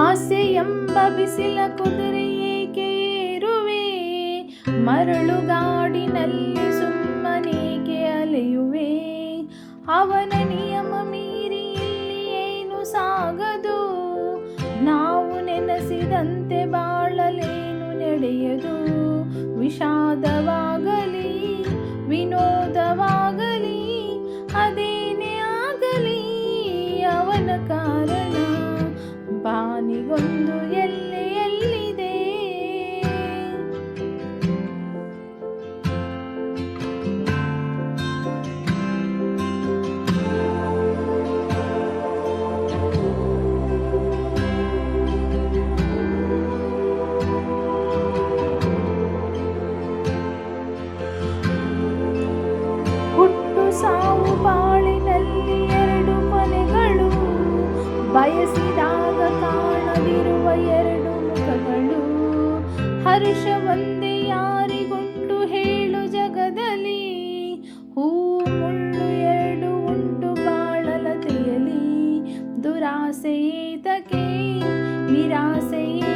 ಆಸೆ ಎಂಬ ಬಿಸಿಲ ಕುದುರೆ ಏಕೆ ಏರುವೆ? ಮರಳುಗಾಡಿನಲ್ಲಿ ಸುಮ್ಮನೇಕೆ ಅಲೆಯುವೆ? ಅವನ ನಿಯಮ ಮೀರಿ ಇಲ್ಲಿ ಏನು ಸಾಗದು? ನಾವು ನೆನೆಸಿದಂತೆ ಬಾಳಲೇನು ನಡೆಯದು? ವಿಷಾದವಾಗಲಿ ಬಾನಿಗೊಂದು ಎಲ್ಲಿ ಎಲ್ಲಿದೆ? ಹುಟ್ಟು ಸಾವು ಬಾಳಿನಲ್ಲಿ ಎರಡು ಮನೆಗಳು ಬಯಸಿದಾಗ ಕಾಣದಿರುವ ಎರಡು ಮುಖಗಳು. ಹರ್ಷ ಒಂದೇ ಯಾರಿಗುಂಟು ಹೇಳು ಜಗದಲ್ಲಿ. ಹೂ ಮುಳ್ಳು ಎರಡು ಉಂಟು ಬಾಳಲತೆಯಲಿ ದುರಾಸೆಯೇತಕೆ ನಿರಾಸೆಯೇ